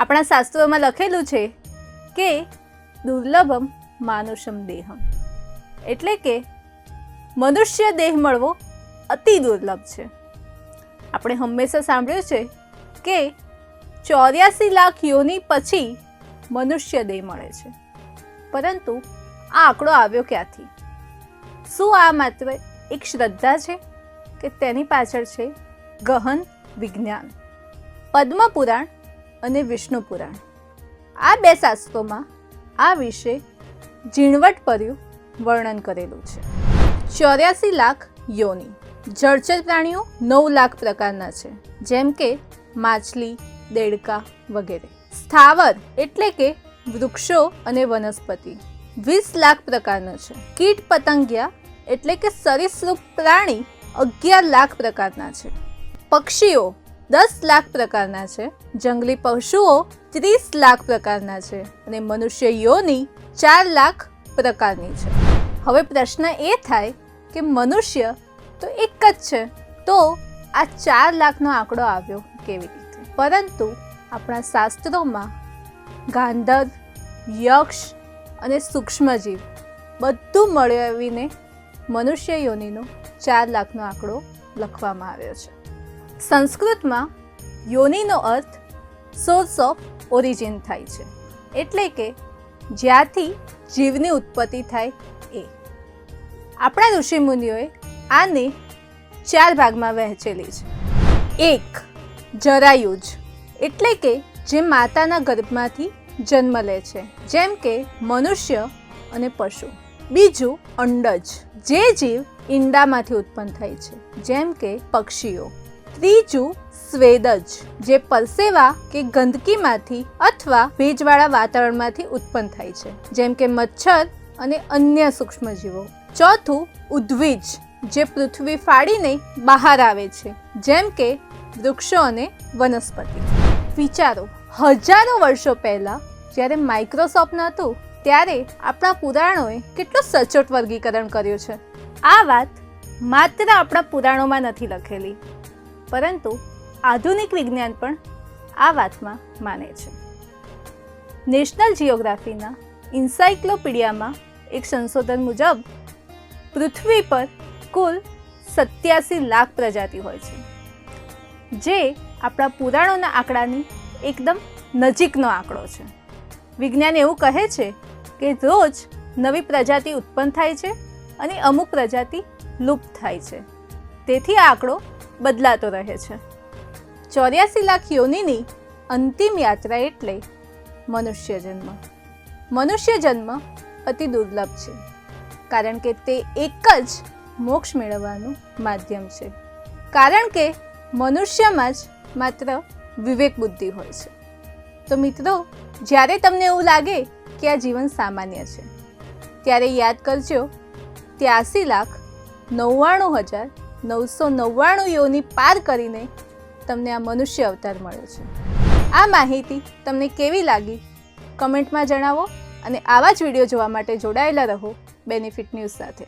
આપણા શાસ્ત્રોમાં લખેલું છે કે દુર્લભમ માનુષમ દેહમ. એટલે કે મનુષ્ય દેહ મળવો અતિ દુર્લભ છે. આપણે હંમેશા સાંભળ્યું છે કે ચોર્યાસી લાખ યોની પછી મનુષ્ય દેહ મળે છે. પરંતુ આ આંકડો આવ્યો ક્યાંથી? શું આ માત્ર એક શ્રદ્ધા છે કે તેની પાછળ છે ગહન વિજ્ઞાન? પદ્મ પુરાણ અને વિષ્ણુ પુરાણ. આ બે શાસ્ત્રોમાં આ વિશે ઝીણવટભર્યું વર્ણન કરેલું છે. ચોર્યાસી લાખ યોની, જળચર પ્રાણીઓ નવ લાખ પ્રકારના છે, જેમ કે માછલી, દેડકા વગેરે. સ્થાવર એટલે કે વૃક્ષો અને વનસ્પતિ. વીસ લાખ પ્રકારનો છે. કીટ પતંગિયા એટલે કે સરીસૃપ પ્રાણી અગિયાર લાખ પ્રકારના છે. પક્ષીઓ દસ લાખ પ્રકારના છે. જંગલી પશુઓ ત્રીસ લાખ પ્રકારના છે અને મનુષ્ય યોની ચાર લાખ પ્રકારની છે. હવે પ્રશ્ન એ થાય કે મનુષ્ય તો એક જ છે. તો આ ચાર લાખનો આંકડો આવ્યો કેવી રીતે? પરંતુ આપણા શાસ્ત્રોમાં ગાંધર યક્ષ અને સૂક્ષ્મજીવ બધું મળાવીને મનુષ્ય યોનિનો ચાર લાખનો આંકડો લખવામાં આવ્યો છે. સંસ્કૃતમાં યોનિનો અર્થ સોર્સ ઓફ ઓરિજિન થાય છે. એટલે કે જ્યાંથી જીવની ઉત્પત્તિ થાય એ. આપણા ઋષિમુનિઓએ આને ચાર ભાગમાં વહેંચેલી છે. એક, જરાયુજ, એટલે કે જે માતાના ગર્ભમાંથી જન્મ લે છે, જેમ કે મનુષ્ય અને પશુ. બીજું, અંડજ, જે જીવ ઈંડામાંથી ઉત્પન્ન થાય છે, જેમ કે પક્ષીઓ. ત્રીજું સ્વેદજ, જે પરસેવા કે ગંદકીમાંથી અથવા ભેજવાળા વાતાવરણમાંથી ઉત્પન્ન થાય છે, જેમ કે મચ્છર અને અન્ય સૂક્ષ્મજીવો. ચોથું ઉદ્વિજ, જે પૃથ્વી ફાડીને બહાર આવે છે, જેમ કે વૃક્ષો અને વનસ્પતિ. વિચારો, હજારો વર્ષો પહેલા જ્યારે માઇક્રોસોફ્ટ નહોતું, ત્યારે આપણા પુરાણોએ કેટલું સચોટ વર્ગીકરણ કર્યું છે? આ વાત માત્ર આપણા પુરાણોમાં નથી લખેલી. પરંતુ આધુનિક વિજ્ઞાન પણ આ વાતમાં માને છે. નેશનલ જિયોગ્રાફીના ઇન્સાઇક્લોપીડિયામાં એક સંશોધન મુજબ, પૃથ્વી પર કુલ સત્યાસી લાખ પ્રજાતિ હોય છે, જે આપણા પુરાણોના આંકડાની એકદમ નજીકનો આંકડો છે. વિજ્ઞાન એવું કહે છે કે રોજ નવી પ્રજાતિ ઉત્પન્ન થાય છે અને અમુક પ્રજાતિ લુપ્ત થાય છે. તેથી આ આંકડો બદલાતો રહે છે. ચોર્યાસી લાખ યોનિની અંતિમ યાત્રા એટલે મનુષ્ય જન્મ. મનુષ્ય જન્મ અતિ દુર્લભ છે, કારણ કે તે એક જ મોક્ષ મેળવવાનું માધ્યમ છે. કારણ કે મનુષ્યમાં જ માત્ર વિવેક બુદ્ધિ હોય છે. તો મિત્રો, જ્યારે તમને એવું લાગે કે આ જીવન સામાન્ય છે, ત્યારે યાદ કરજો, ત્યાસી લાખ નવ્વાણું હજાર નવસો નવ્વાણું યોની પાર કરીને તમને આ મનુષ્ય અવતાર મળ્યો છે. આ માહિતી તમને કેવી લાગી? કમેન્ટમાં જણાવો અને આવા જ વીડિયો જોવા માટે જોડાયેલા રહો બેનિફિટ ન્યૂઝ સાથે.